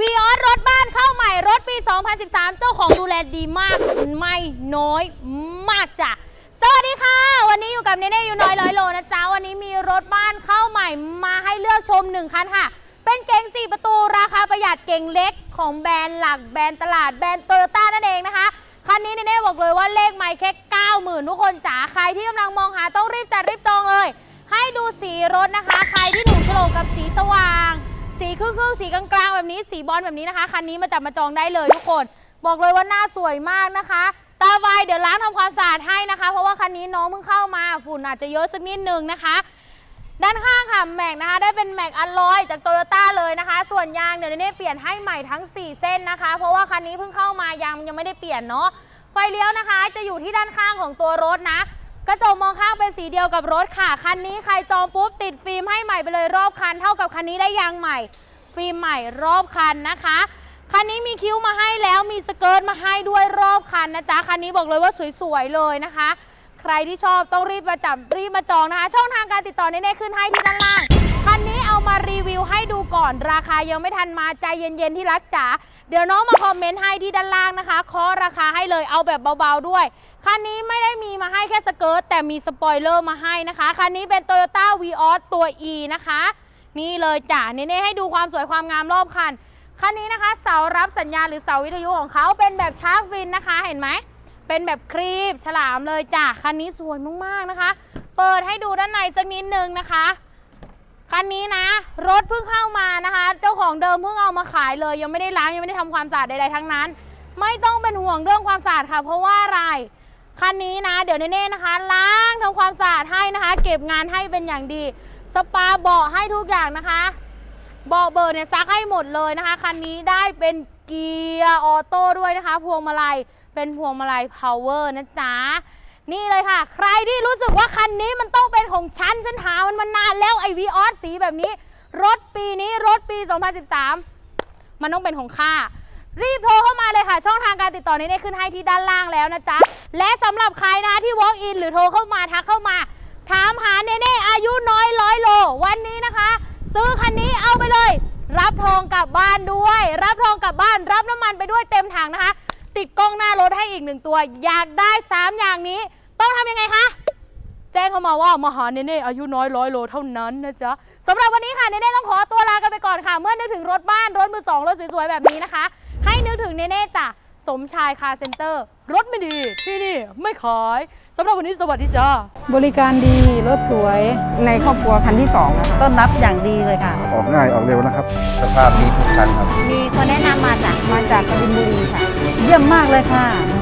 วีออสรถบ้านเข้าใหม่รถปี 2013 เจ้าของดูแลดีมากไม่น้อยมากจ้ะสวัสดีค่ะ วันนี้อยู่กับเนเน่อยู่น้อยร้อยโลนะจ๊ะ วันนี้มีรถบ้านเข้าใหม่มาให้เลือกชม 1 คันค่ะ เป็นเก๋ง4 ประตูราคาประหยัดเก๋งเล็กของแบรนด์หลักแบรนด์ตลาดแบรนด์โตโยต้านั่นเองนะคะ คันนี้เนเน่บอกเลยว่าเลขไม่แค่ 90,000 ทุกคนจ๋าใครที่กำลังมองหาต้องรีบจัดรีบจองเลย ให้ดูสีรถนะคะ ใครที่ถูกโฉลกกับสีสว่าง สีครึ่งๆสีกลางๆแบบนี้สีบอลแบบนี้นะคะคันนี้มาจับมาจองได้เลยทุกคน บอกเลยว่าหน้าสวยมากนะคะ ตาไวเดี๋ยวล้างทำความสะอาดให้นะคะ เพราะว่าคันนี้น้องเพิ่งเข้ามาฝุ่นอาจจะเยอะสักนิดนึงนะคะ ด้านข้างค่ะแม็กนะคะ ได้เป็นแม็กอลลอยจากโตโยต้าเลยนะคะ ส่วนยางเดี๋ยวเน่เปลี่ยนให้ใหม่ทั้ง 4 เส้นนะคะ เพราะว่าคันนี้เพิ่งเข้ามายางยังไม่ได้เปลี่ยนเนาะไฟเลี้ยวนะคะ จะอยู่ที่ด้านข้างของตัวรถนะ กระจกมองข้างเป็นสีเดียวกับรถค่ะ คันนี้ใครจองปุ๊บติดฟิล์มให้ใหม่ไปเลยรอบคัน เท่ากับคันนี้ได้ยางใหม่ ฟิล์มใหม่รอบคันนะคะ คันนี้มีคิ้วมาให้แล้วมีสเกิร์ตมาให้ด้วยรอบคันนะจ๊ะ คันนี้บอกเลยว่าสวยๆเลยนะคะ ใครที่ชอบต้องรีบมาจับรีบมาจองนะคะ ช่องทางการติดต่อเน่ๆขึ้นให้ที่ด้านล่าง อนราคายังไม่ทันมาใจเย็นๆที่รักจ๋าเดี๋ยวน้องมาคอมเมนต์ให้ที่ด้านล่างนะคะเคาะราคาให้เลยเอาแบบเบาๆด้วยคันนี้ไม่ได้มีมาให้แค่สเกิร์ตแต่มีสปอยเลอร์มาให้นะคะคันนี้เป็น Toyota v ีออสตัว E นะคะ นี่เลยจ้ะเน่ๆให้ดูความสวยความงามรอบคันคันนี้นะคะเสารับสัญญาณหรือเสาวิทยุของเขาเป็นแบบชาร์กฟินนะคะเห็นไหมเป็นแบบครีบฉลามเลยจ้ะคันนี้สวยมากๆนะคะ เปิดให้ดูด้านในสักนิดนึงนะคะ คันนี้นะ รถเพิ่งเข้ามานะคะ เจ้าของเดิมเพิ่งเอามาขายเลย ยังไม่ได้ล้างยังไม่ได้ทำความสะอาดใดๆทั้งนั้น ไม่ต้องเป็นห่วงเรื่องความสะอาดค่ะ เพราะว่าอะไรคันนี้นะ เดี๋ยวเน่ๆนะคะ ล้างทำความสะอาดให้นะคะ เก็บงานให้เป็นอย่างดี สปาเบาะให้ทุกอย่างนะคะเบาะเบิร์เนี่ยซักให้หมดเลยนะคะคันนี้ได้เป็นเกียร์ออโต้ด้วยนะคะ พวงมาลัยเป็นพวงมาลัย power นะจ๊ะ นี่เลยค่ะ ใครที่รู้สึกว่าคันนี้มันต้องเป็นของฉัน ฉันหามันมานานแล้วไอวีออสสีแบบนี้ รถปีนี้รถปี 2013 มันต้องเป็นของข้ารีบโทรเข้ามาเลยค่ะ ช่องทางการติดต่อนี้ได้ขึ้นให้ที่ด้านล่างแล้วนะจ๊ะ และสำหรับใครนะคะที่ walk in หรือโทรเข้ามาทักเข้ามา ถามหาเนเน่อายุน้อยร้อยโล วันนี้นะคะ ซื้อคันนี้เอาไปเลย รับทองกลับบ้านด้วย รับทองกลับบ้าน รับน้ำมันไปด้วยเต็มถังนะคะ ติดกล้องหน้ารถให้อีกหนึ่งตัว อยากได้ 3 อย่างนี้ ต้องทำยังไงคะ แจ้งเข้ามาว่ามาหาเนเน่อายุน้อยร้อยโลเท่านั้นนะจ๊ะสำหรับวันนี้ค่ะเนเน่ต้องขอตัวลากันไปก่อนค่ะ เมื่อนึกถึงรถบ้านรถมือสองรถสวยๆแบบนี้นะคะ ให้นึกถึงเนเน่จ้ะสมชายคาร์เซ็นเตอร์ รถไม่ดีที่นี่ไม่ขายสำหรับวันนี้สวัสดีจ้าบริการดีรถสวยในครอบครัวคันที่สองนะคะต้อนรับอย่างดีเลยค่ะ ออกง่ายออกเร็วนะครับ สภาพดีทุกคันครับ มีคนแนะนำมาจากมาจากกบินบุรีค่ะ เยี่ยมมากเลยค่ะสม